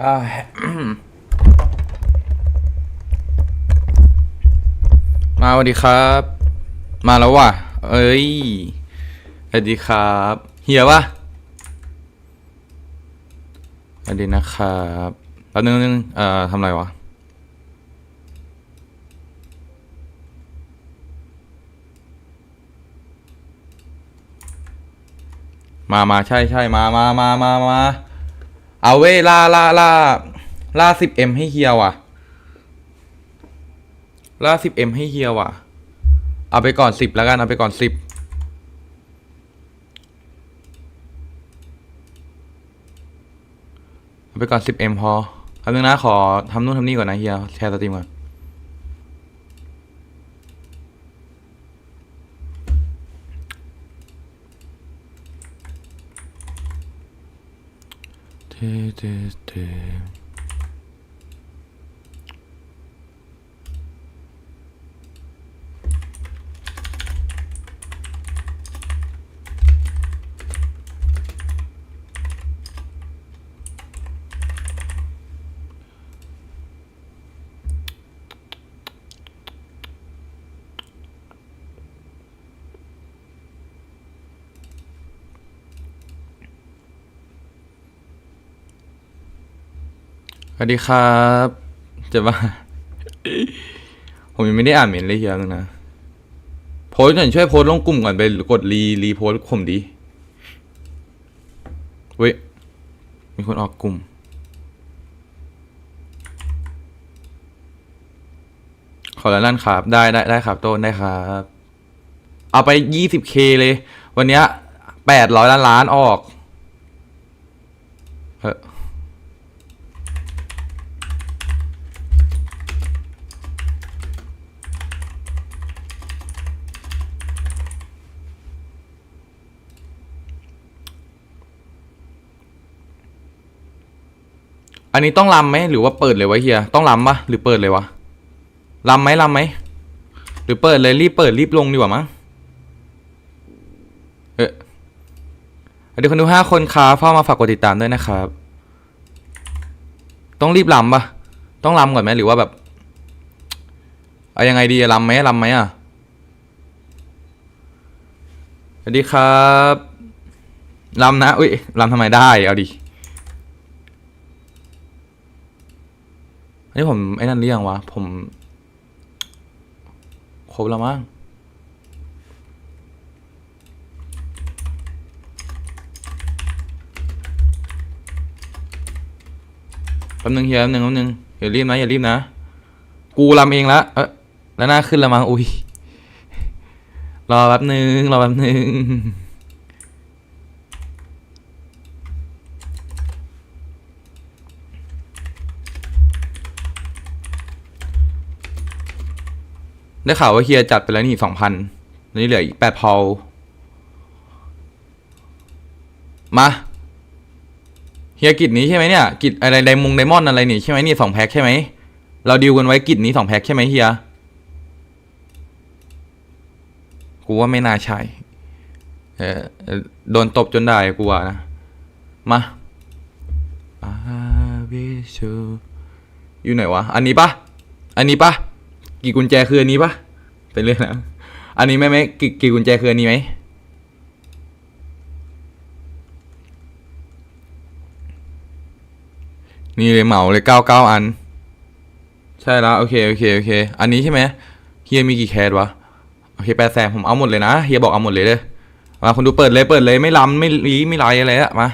มาสวัสดีครับ มาแล้วว่ะ เอ้ยสวัสดีครับเฮียปะสวัสดีนะครับแป๊บนึงนึงเอ่อทำไรวะมามาใช่ใช่มามามามามา เอาเว้ยล่าล่าล่าล่าสิบเอ็มให้เฮียว่ะล่าสิบเอ็มให้เฮียว่ะ เอาไปก่อนสิบแล้วกัน เอาไปก่อนสิบเอาไปก่อนสิบเอ็มพอคำนึงนะขอทำนู่นทำนี่ก่อนนะเฮียแชร์สตรีมก่อน เทเสวัสดีครับ จะมาผมยังไม่ได้อ่านเมนเลยเฮียนึงนะโพสต์หน่อยช่วยโพสต์ลงกลุ่มก่อนไปกดรีรีโพสต์ผมดี เว้ย มีคนออกกลุ่ม ขอแล้วนั่นครับ ได้ได้ได้ครับ โต้นได้ครับ เอาไปยี่สิบเคเลย วันเนี้ยแปดร้อยล้านล้านออก เออ อันนี้ต้องลำไหมหรือว่าเปิดเลยวะเฮียต้องลำปะหรือเปิดเลยวะลำไหมลำไหมหรือเปิดเลยรีบเปิดรีบลงดีกว่ามั้งเออเดี๋ยวคนดูห้าคนค้าเฝ้ามาฝากกดติดตามด้วยนะครับ ต้องรีบลำปะต้องลำก่อนไหมหรือว่าแบบเอายังไงดีลำไหมลำไหมอะสวัสดีครับลำนะอุ้ยลำทำไมได้เอาดิ นี้ผมไอ้นั่นเรียงวะ ผม ครบแล้วมั้งแป๊บนึงเฮียแป๊บนึงแป๊บนึงอย่ารีบนะอย่ารีบนะ กูรำเองละเออแล้วหน้าขึ้นล้วมั้งอุ้ยรอแป๊บนึงรอแป๊บนึง ได้ข่าวว่าเฮียจัดไปแล้วนี่สองพันนี่เหลืออีกแปดพอลมาเฮียกิจนี้ใช่ไหมเนี่ยกิจอะไรไดมงไดมอนอะไรนี่ใช่ไหมนี่สองแพ็คใช่ไหมเราดีลกันไว้กิจนี้สองแพ็คใช่ไหมเฮียกูว่าไม่น่าใช่เออเออโดนตบจนได้กูว่านะมา I wish you อยู่ไหนวะ อันนี้ปะอันนี้ปะ กี่กุญแจคืออันนี้ปะเป็นเรื่องนะอันนี้ไหมไหมกี่กี่กุญแจคืออันนี้ไหมนี่เลยเหมาเลยเก้าเก้าอัน ใช่แล้วโอเคโอเคโอเค อันนี้ใช่ไหมเฮียมีกี่แคสวะโอเคแปดแสนผมเอาหมดเลยนะเฮียบอกเอาหมดเลยเด้อมาคนดูเปิดเลยเปิดเลยไม่ล้ำไม่รีไม่ไรอะไรอะมา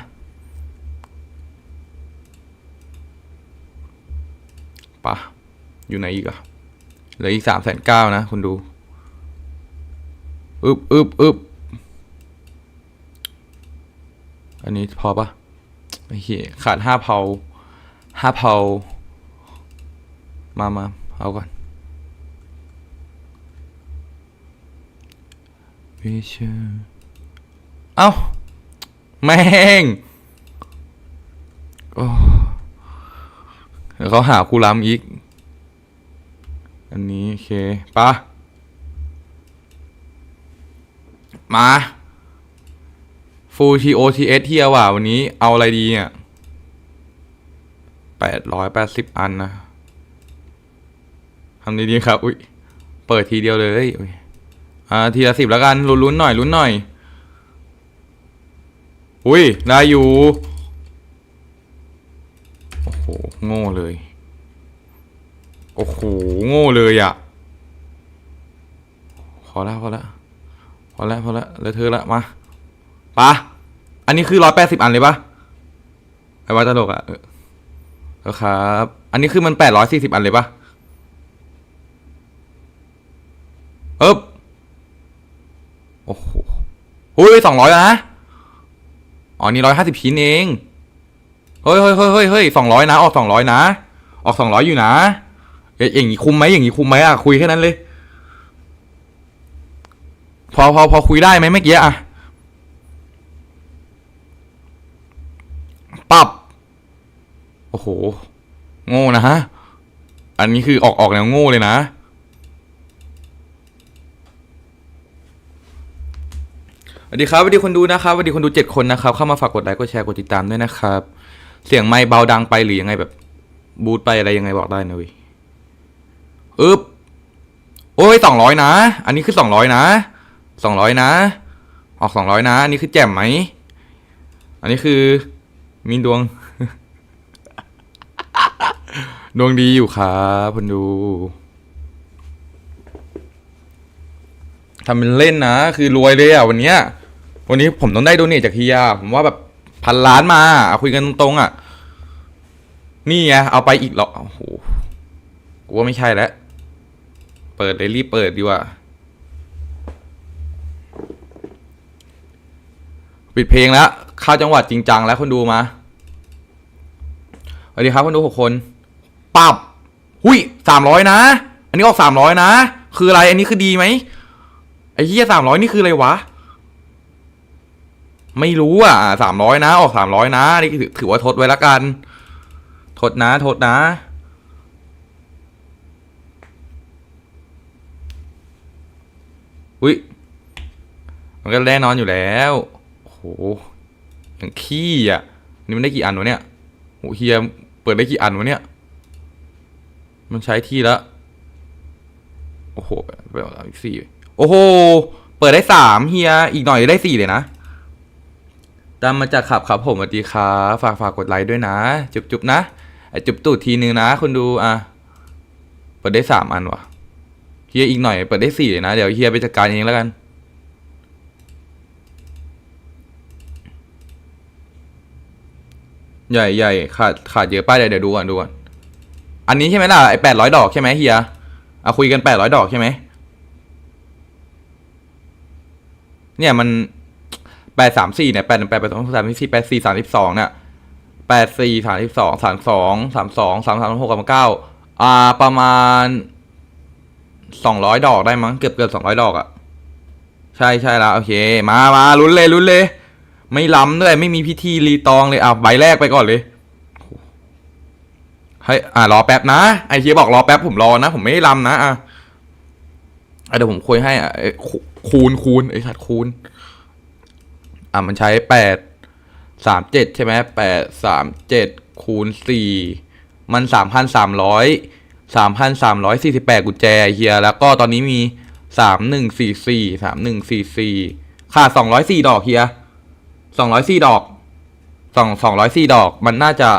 ปะอยู่ไหนอีกอะ เหลืออีกสามแสนเก้านะ คุณดูอึบอึบอึบอันนี้พอปะไอ้เหี้ยขาดห้าเผาห้าเผามามาเอาก่อนวิชเอ้า แม่งโอ้เดี๋ยวเขาหาครูล้ำอีก อันนี้โอเคปะมาฟูทีโอทีเอสเทียว่ะวันนี้เอาอะไรดีเนี่ยแปดร้อยแปดสิบอันนะทำดีๆครับ อุ้ยเปิดทีเดียวเลยอุ๊ยอ่าทีละสิบแล้วกันลุ้นๆหน่อยลุ้นหน่อย อุ้ยได้อยู่ โอ้โห โง่เลย โอ้โห โง่เลยอะ่ะ พอแล้วพอแล้วพอแล้วพอแล้วเลยเธอละมาปะอันนี้คือร้อยแปดสิบอันเลยปะไอ้ว่าตลกอะ่ะครับ อันนี้คือมันแปดร้อยสี่สิบอันเลยปะเอ๊บโอ้โหหุ้ยสองร้อยนะ อ๋อ นี่ร้อยห้าสิบชิ้นเอง เฮ้ยเฮ้ยเฮ้ยเฮ้ยสองร้อยนะ ออกสองร้อยนะ ออกสองร้อยอยู่นะ เอ๊ะอย่างงี้คุ้มไหมอย่างงี้คุ้มไหมอะคุยแค่นั้นเลย พอพอพอคุยได้ไหมเมื่อกี้อะปรับโอ้โห โง่นะฮะ อันนี้คือออกออกแนวโง่เลยนะสวัสดีครับสวัสดีคนดูนะครับสวัสดีคนดูเจ็ดคนนะครับ เข้ามาฝากกดไลค์กดแชร์กดติดตามด้วยนะครับ เสียงไม่เบาดังไปหรือยังไงแบบ บูทไปอะไรยังไงบอกได้นะว้ย อึบโอ้ยสองร้อยนะ อันนี้คือสองร้อยนะสองร้อยนะ ออกสองร้อยนะ อันนี้คือแจ่มไหม อันนี้คือ มีดวง ดวงดีอยู่ครับคนดูทำเป็นเล่นนะ คือรวยเลยอะวันเนี้ย วันนี้ผมต้องได้โดเนทจากเฮียผมว่าแบบพันล้านมา คุยกันตรงๆอะ นี่ไงเอาไปอีกหรอโอ้โหกูว่าไม่ใช่แล้ว เปิดเลยรีบเปิดดีกว่า ปิดเพลงแล้วเข้าจังหวัดจริงจังแล้วคนดูมาสวัสดีครับคนดูหกคน ปรับ หุยสามร้อยนะ อันนี้ออกสามร้อยนะ คืออะไร อันนี้คือดีไหมไอ้เหี้ยสามร้อยนี่คืออะไรวะ ไม่รู้อะสามร้อยนะ ออกสามร้อยนะนี่ถือถือว่าทดไว้ละกัน ทดนะ ทดนะ อุ้ยมันก็แน่นอนอยู่แล้วโอ้โหอย่างขี้อะ นี่มันได้กี่อันวะเนี่ยโอ้เฮียเปิดได้กี่อันวะเนี่ย มันใช้ที่ล้วโอ้โหไปเอาอีกสี่โอ้โห เปิดได้สามเฮีย อีกหน่อยได้สี่เลยนะ ตามมาจากขับครับผมสวัสดีครับฝากฝากกดไลค์ด้วยนะ จุบจุบนะ จุบตูดทีนึงนะคนดูอะ เปิดได้สามอันวะ เฮียอีกหน่อยเปิดได้สี่เลยนะ เดี๋ยวเฮียไปจัดการเองแล้วกันใหญ่ใหญ่ขาดขาดเยอะป้าเดี๋ยวเดี๋ยวดูก่อนดูก่อนอันนี้ใช่ไหมล่ะไอ้แปดร้อยดอกใช่ไหมเฮียเอาคุยกันแปดร้อยดอกใช่ไหมเนี่ยมันแปดสามสี่เนี่ยแปดแปดแปดสองสามสี่แปดสี่สามสิบสองเนี่ยแปดสี่สามสิบสองสามสองสามสองสามสามหกกับเก้าอ่าประมาณ สองร้อยดอกได้มั้งเกือบเกือบสองร้อยดอกอะ่ะใช่ใช่แล้วโอเค มามาลุ้นเลยลุ้นเลย ไม่ล้ำด้วยไม่มีพิธีรีตองเลยอะใบแรกไปก่อนเลยให้อ่ารอแป๊บนะไอเฮียบอกรอแป๊บผมรอนะ ผมไม่ได้ล้ำนะอะเดี๋ยวผมคุยให้อะคูคูณคูณไอสัตว์คูณอะมันใช้แปดสามเจ็ดใช่ไหมแปดสามเจ็ดคูณสี่มันสามพันสามร้อย สามพันสามร้อยสี่สิบแปดกุญแจเฮียแล้วก็ตอนนี้มีสามหนึ่งสี่สี่สามหนึ่งสี่สี่ขาดสองร้อยสี่ดอกเฮียสองร้อยสี่ดอกสองสองร้อยสี่ดอกมันน่าจะ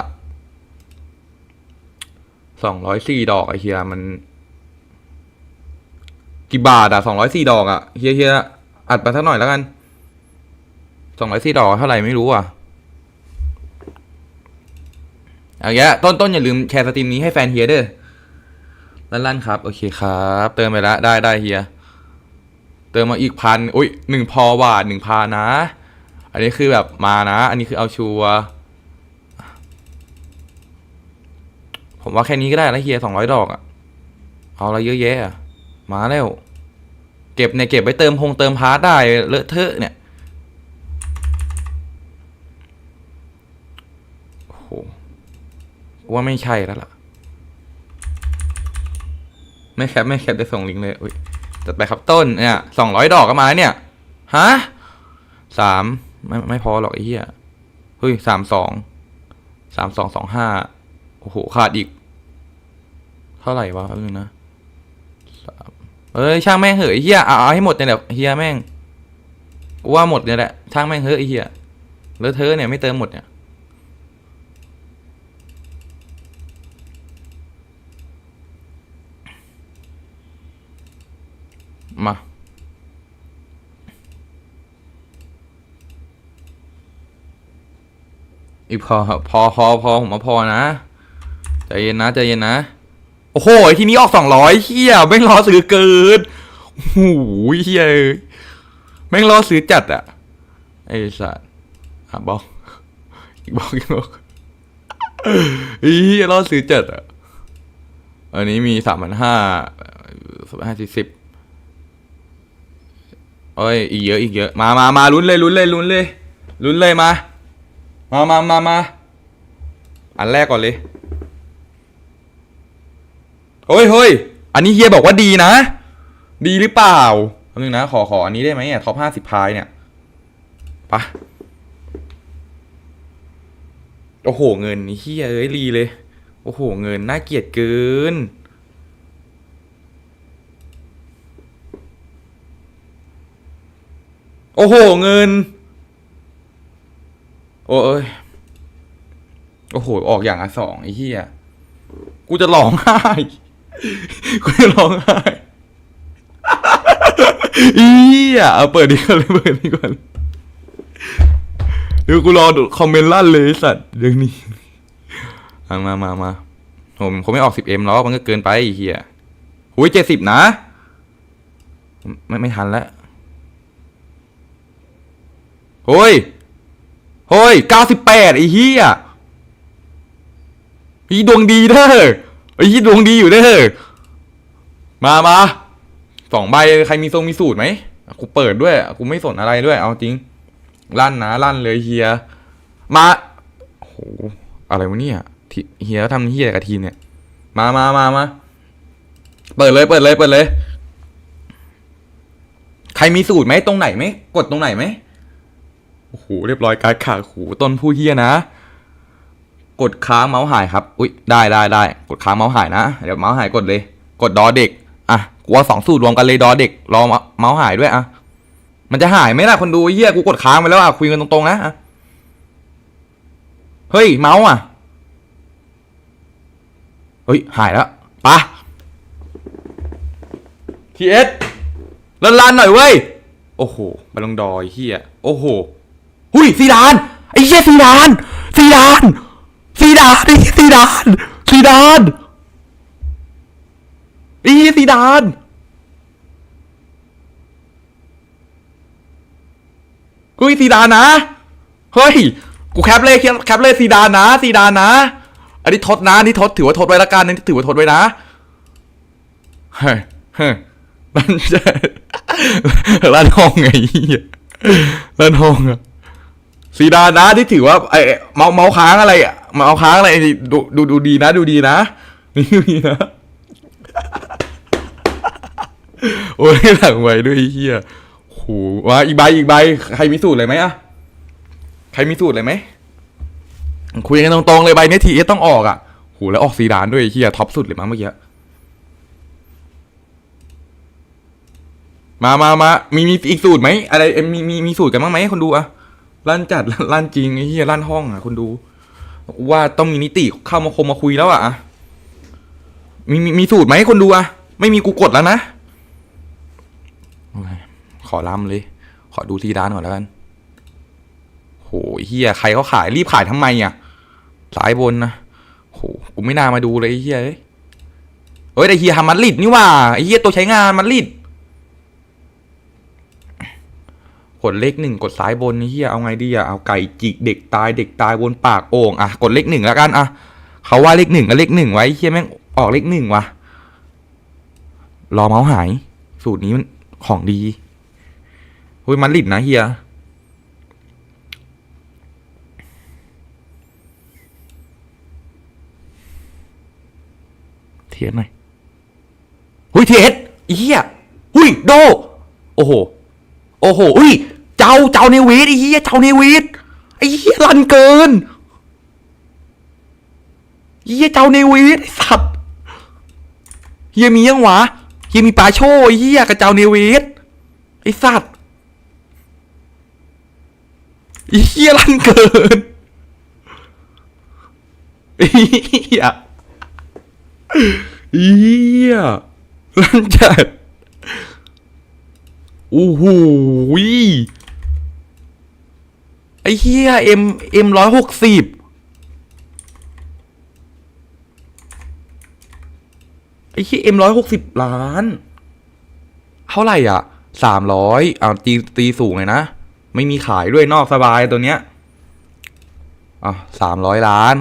สองร้อยสี่ดอกไอเฮียมันกี่บาทอะสองร้อยสี่ดอกอะเฮียเฮียอัดไปสักหน่อยแล้วกันสองร้อยสี่ดอกเท่าไหร่ไม่รู้อะเอาเงี้ยต้นต้นอย่าลืมแชร์สตรีมนี้ให้แฟนเฮียเด้อ ลั่นลั่นครับ โอเคครับ เติมไปแล้วได้ได้เฮีย เติมมาอีกพันอุ้ยหนึ่งพอว่าหนึ่งพานะ อันนี้คือแบบมานะ อันนี้คือเอาชัวผมว่าแค่นี้ก็ได้แล้วเฮียสองร้อยดอกอะเอาอะไรเยอะแยะอะมาแล้ว เก็บเนี่ยเก็บไว้เติมพงเติมพาร์ทได้เลอะเทอะเนี่ยโอ้โหว่าไม่ใช่แล้วล่ะ ไม่แคปไม่แคปได้ส่งลิงก์เลยอุ้ยจัดไปครับต้นเนี่ยสองร้อยดอกก็มาเนี่ยฮะสามไม่ไม่พอหรอกไอ้เหี้ยเฮ้ยสามสองสามสองสองห้าโอ้โหขาดอีก เท่าไหร่วะแป๊บนึงนะเอ้ยช่างแม่งเหอะไอ้เฮียเอาเอาให้หมดเนี่ยแหละเฮียแม่งว่าหมดเนี่ยแหละช่างแม่งเหอะไอ้เฮียเลอะเทอะเนี่ยไม่เติมหมดเนี่ย มา อีพอพอพอพอผมมาพอนะใจเย็นนะใจเย็นนะ โอ้โหทีนี้ออกสองร้อยเฮียแม่งรอซื้อเกินโอ้โหเฮียแม่งรอซื้อจัดอะไอ้สัสอะบอกอีกบอกอีกบอกเฮียรอซื้อจัดอะอันนี้มีสามพันห้าสามพันห้าสิบ เอ้ยอีกเยอะอีกเยอะมามามาลุ้นเลยลุ้นเลยลุ้นเลยลุ้นเลยมา มามามามาอันแรกก่อนเลยเฮ้ยเฮ้ยอันนี้เฮียบอกว่าดีนะ ดีหรือเปล่าคำนึงนะ ขอขออันนี้ได้ไหมเนี่ยท็อปห้าสิบพายเนี่ยไปะโอ้โหเงินเฮียเอ้ยรีเลย โอ้โหเงินน่าเกลียดเกิน โอ้โห เงิน โอ้ย โอ้โห ออกอย่างละสองไอ้เหี้ย กูจะร้องไห้ กูจะร้องไห้อียเอาเปิดดีกว่อนเลยเปิดดีกว่อนเดี๋ยวกูรอคอมเมนต์ลั่นเลยสัตว์เรื่องนี้เอามามามาผมคงไม่ออกสิบเอ็มแล้วมันก็เกินไปไอ้เหี้ยหุยเจ็ดสิบนะ ไม่ไม่ทันแล้ว โฮ้ย เฮ้ยเก้าสิบแปดไอ้เหี้ยอีดวงดีเด้อไอ้ยี่ดวงดีอยู่เด้อ มามาสองใบใครมีทรงมีสูตรไหมกูเปิดด้วย กูไม่สนอะไรด้วย เอาจริง ลั่นนะลั่นเลยเฮีย มาโอ้โหอะไรวะเนี่ยเฮียทำเฮียกับทีเนี่ย มามามามา เปิดเลยเปิดเลยเปิดเลย ใครมีสูตรไหมตรงไหนไหม กดตรงไหนไหม อ้โหเรียบร้อยการดขาดหูต้นผู้เฮียนะ กดค้างเมาส์หายครับ อุ้ยได้ได้ได้กดค้างเมาส์หายนะ เดี๋ยวเมาส์หายกดเลย กดดอเด็ก อะกูว่าสองสูตรรวมกันเลยดอเด็ก รอเมาส์หายด้วยอะ มันจะหายไหมล่ะคนดูเหี้ยกูกดค้างไปแล้วอะคุยกันตรงๆนะอะเฮ้ยเมาส์อะ เฮ้ยหายแล้วปะทีเอสลันๆหน่อยเว้ย โอ้โหบอลลงดอยเฮียโอ้โห หุ้ยซีดานไอ้เหี้ยซีดานซีดานซีดานไอ้ซีดานซีดานไอ้เหี้ยซีดานเฮ้ยซีดานนะเฮ้ยกูแคปเลยแคปเลยซีดานนะซีดานนะ อันนี้ทดนะอันนี่ทดถือว่าทดไว้ละกันอันนี้ถือว่าทดไว้นะเฮ้ยเฮ้ยมันจะร้านห้องไงร้านห้องอะ ซีดานนะที่ถือว่าไอเมาเมาค้างอะไรอะเมาค้างอะไรดูดูดูดีนะ ดูดีนะนี่ดูดีนะโอ้ยหลังไว้ด้วยเฮียโหว่าอีกใบอีกใบใครมีสูตรเลยไหมอะใครมีสูตรเลยไหมคุยกันตรงๆเลยใบเนี้ทีเอต้องออกอะโหแล้วออกซีดานด้วยเฮียท็อปสุดเลยมั้งเมื่อกี้มามามามีมีอีกสูตรไหมอะไรมีมีมีสูตรกันบ้างไหมคนดูอะ ลั่นจัดลั่นจริงไอ้เหี้ยลั่นห้องอะคนดู ว่าต้องมีนิติเข้ามาคมมาคุยแล้วอะอะมีมีมีสูตรไหมคนดูอะไม่มีกูกดแล้วนะขอล้ำเลย ขอดูทีด้านก่อนแล้วกันโหเฮียใครเขาขายรีบขายทำไมอะสายบนนะโหกูไม่น่ามาดูเลยไอ้เฮียเอ้ยเฮ้ยแต่เฮียทำมัดลิดนี่ว่าไอ้เฮียตัวใช้งานมัดลิด กดเลขหนึ่งกดซ้ายบนเฮียเอาไงดีอะเอาไก่จิกเด็กตายเด็กตายบนปากโอ่งอะกดเลขหนึ่งแล้วกันอะเขาว่าเลขหนึ่งก็เลขหนึ่งไว้เฮียแม่งออกเลขหนึ่งวะรอเมาส์หาย สูตรนี้มันของดีเฮ้ยมันลิดนะเฮียเทียนหน่อยหุยเทียนเฮียหุยโด โอ้โห โอ้โหอุ้ย จ้าเจ้าเนวิดไอ้เหี้ยเจ้าเนวิดไอ้เหี้ยรันเกินเฮียเจ้าเนวิสไอ้สัตว์เฮียมียังวะเฮียมีปลาโชไอ้เฮียกับเจ้าเนวิสไอ้สัตว์ไอ้เฮียลั่นเกินไอ้เฮียไอ้เฮียลั่นจัดโอ้โห ไอ้เฮียเอ็มเอ็มร้อยหกสิบไอ้ที่เอ็มร้อยหกสิบล้าน เท่าไหร่อะสามร้อยอ่าตีตีสูงเลยนะ ไม่มีขายด้วยนอกสบายตัวเนี้ยอะสามร้อยล้าน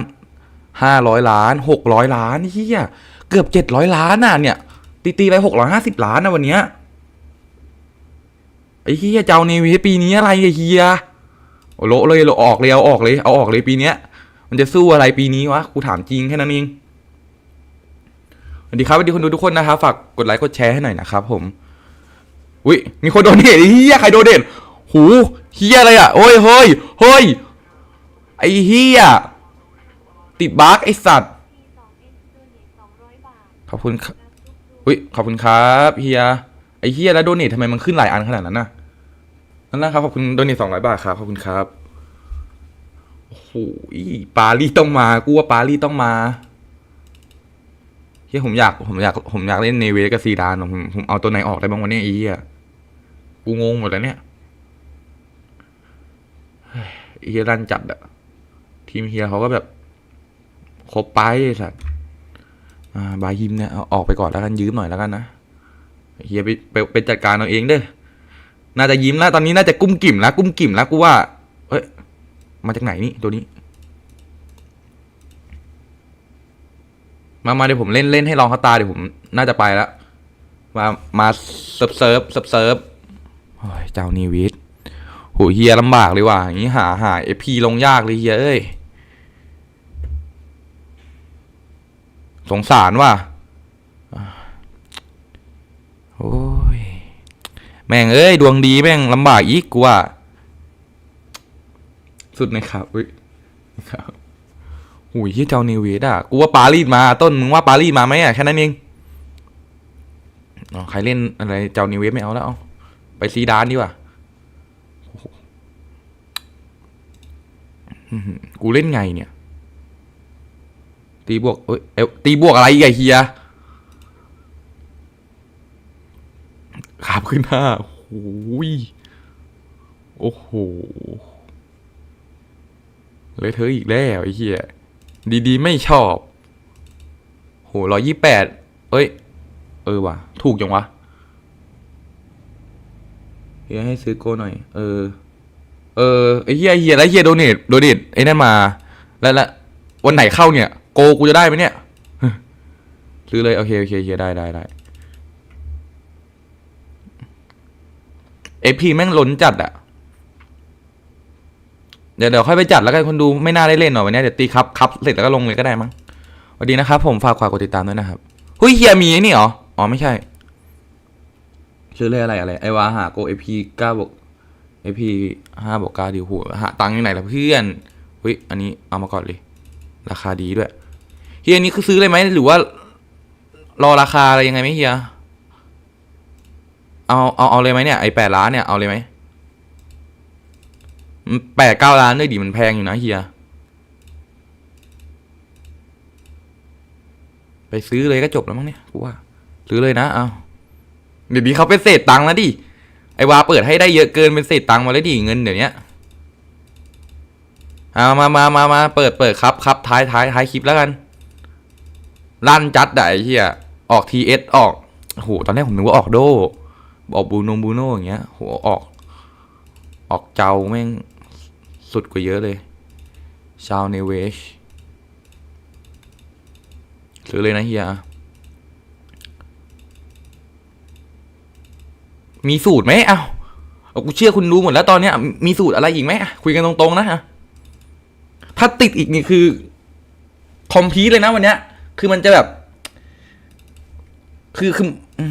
ห้าร้อยล้านหกร้อยล้านเฮียเกือบเจ็ดร้อยล้านน่ะ เนี่ย ตีตีไปหกร้อยห้าสิบล้านนะวันเนี้ยไอ้เฮียเจ้าเนวิปีนี้อะไรอะเฮีย โอโละเลยเราออกเลยเอาออกเลยเอาออกเลยปีเนี้ย มันจะสู้อะไรปีนี้วะกูถามจริงแค่นั้นเองสวัสดีครับสวัสดีคนดูทุกคนนะครับฝากกดไลค์กดแชร์ให้หน่อยนะครับ ผมอุ้ยมีคนโดนเนทเฮียใครโดนเนทหูเฮียอะไรอะโอ้ยเฮ้ยเฮ้ยไอเฮียติดบั๊กไอสัตว์ขอบคุณครับอุ้ยขอบคุณครับเฮียไอเฮียแล้วโดนเนททำไมมันขึ้นหลายอันขนาดนั้นน่ะ นั่นนะครับขอบคุณโดเนทสองร้อยบาทครับขอบคุณครับโอ้โหปารีต้องมากูว่าปารีต้องมาเฮียผมอยากผมอยากผมอยากเล่นเนเวสกับซีดานผมผมเอาตัวไหนออกได้บ้างวะเนี่ยไอ้เฮียกูงงหมดแล้วเนี่ยเฮียรันจัดอะทีมเฮียเขาก็แบบครบไปสัตว์อ่าบายิมเนี่ยเอาออกไปก่อนแล้วกันยืมหน่อยแล้วกันนะเฮียไปไปไปจัดการเอาเองเด้อ น่าจะยิ้มแล้วตอนนี้น่าจะกุ้มกิ่มแล้วกุ้มกิ่มแล้วกูว่าเอ้ยมาจากไหนนี่ตัวนี้ มามาเดี๋ยวผมเล่นเล่นให้ลองเขาตาเดี๋ยวผมน่าจะไปแล้วมามาเซิร์ฟเซิร์ฟเซิร์ฟเซิร์ฟเจ้านีวิทโหเฮียลำบากเลยว่ะอย่างนี้หาหาเอพีลงยากเลยเฮียเอ้ยสงสารว่ะโอ้ย แม่งเอ้ยดวงดีแม่งลำบากอีกกูว่าสุดนะครับอุ้ยครับหูยที่เจ้านิวเวดอะกูว่าปารีสมาต้นมึงว่าปารีสมาไหมอะแค่นั้นเองอ๋อใครเล่นอะไรเจ้านิวเวดไม่เอาแล้วเอาไปซีดานดีกว่ากูเล่นไงเนี่ย ตีบวกเอ้ยตีบวกอะไรอีกไอ้เฮีย ขาบขึ้นหน้าโอ้ยโอ้โห เลยเธออีกแล้วไอ้เฮียดีๆ ไม่ชอบ โหร้อยยี่แปดเอ้ย เออว่ะ ถูกจังวะเฮียให้ซื้อโกหน่อย เออ เออไอ้เฮียเฮียแล้วเฮียโดเนทโดเนทไอ้นั่นมา แล้วล้ววันไหนเข้าเนี่ย โกกูจะได้ไหมเนี่ย ซื้อเลย โอเค โอเคเฮียได้ได้ได้ เอพีแม่งล้นจัดอะเดี๋ยวเดี๋ยวค่อยไปจัดแล้วกันคนดูไม่น่าได้เล่นหน่อยวันนี้เดี๋ยวตีครับครับเสร็จแล้วก็ลงเลยก็ได้มั้งสวัสดีนะครับ ผมฝากฝากกดติดตามด้วยนะครับหุ้ยเฮียมีไอ้นี่เหรออ๋อไม่ใช่ชื่อเลขอะไรอะไรไอวาหาโกเอพีเก้าบวกเอพีห้าบวกเก้าดีหัวหาตังค์ยังไหนล่ะเพื่อนหุ้ยอันนี้เอามาก่อนเลย ราคาดีด้วยเฮียอันนี้คือซื้อเลยไหมหรือว่ารอราคาอะไรยังไงไหมเฮีย เอาเอาเอาเลยไหมเนี่ยไอแปดล้านเนี่ยเอาเลยไหมแปดเก้าล้านด้วยดิมันแพงอยู่นะเฮียไปซื้อเลยก็จบแล้วมั้งเนี่ยกูว่าซื้อเลยนะเอาเดี๋ยวนี้เขาเป็นเศษตังค์แล้วดิไอวาเปิดให้ได้เยอะเกินเป็นเศษตังค์มาแล้วดิเงินเดี๋ยวนี้เอามามามามาเปิดเปิดครับครับท้ายท้ายท้ายคลิปแล้วกันลั่นจัดได้เฮียออกทีเอสออกโหตอนแรกผมนึกว่าออกโด ออกบูโนบูโนอย่างเงี้ยโหออก ออกเจ้าแม่งสุดกว่าเยอะเลย ชาวเนเวชซื้อเลยนะเฮีย มีสูตรไหมเอ้าเอากูเชื่อคุณรู้หมดแล้วตอนเนี้ย มีสูตรอะไรอีกไหมคุยกันตรงๆนะฮะถ้าติดอีกนี่คือ คอมพีทเลยนะวันเนี้ย คือมันจะแบบ คือคืออ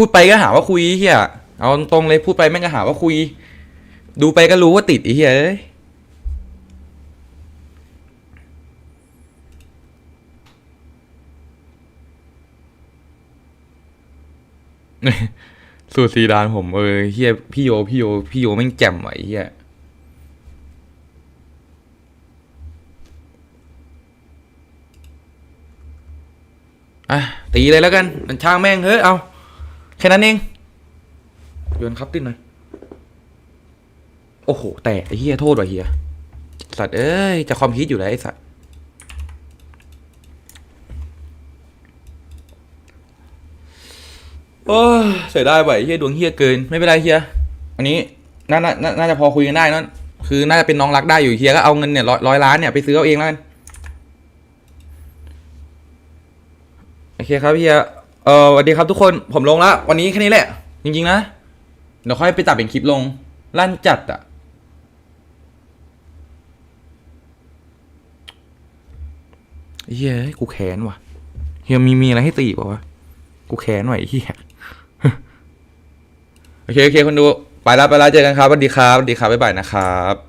พูดไปก็หาว่าคุยเฮียเอาตรงเลยพูดไปแม่งก็หาว่าคุย ดูไปก็รู้ว่าติดอ้เฮียเอ้ยสูตรซีดานผมเออเฮียพี่โยพี่โยพี่โยแม่งแจ่มไหวเฮียอะตีเลยแล้วกัน มันช่างแม่งเฮ้ยเอา แค่นั้นเองโยนครับติดหน่อย โอ้โห แตกไอ้เฮียโทษว่ะเฮีย สัตว์เอ้ย จะความคิดอยู่แล้วไอ้สัตว์ โอ้เสียดายว่ะไอ้เฮียดวงเฮียเกิน ไม่เป็นไรเฮีย อันนี้น่าน่าน่าจะพอคุยกันได้เนอะคือน่าจะเป็นน้องรักได้อยู่เฮียก็เอาเงินเนี่ยร้อยร้อยล้านเนี่ยไปซื้อเอาเองแล้วกัน โอเคครับเฮีย เออสวัสดีครับทุกคนผมลงละวันนี้แค่นี้แหละ จริงๆนะ เดี๋ยวค่อยไปตัดเป็นคลิปลง ลั่นจัดอะเฮียกูแค้นว่ะเฮียมีมีอะไรให้ตีเปล่าวะกูแค้นว่ะไอ้เฮียโอเคโอเคคนดู ไปแล้วไปแล้วเจอกันครับสวัสดีครับสวัสดีครับบ๊ายบายนะครับ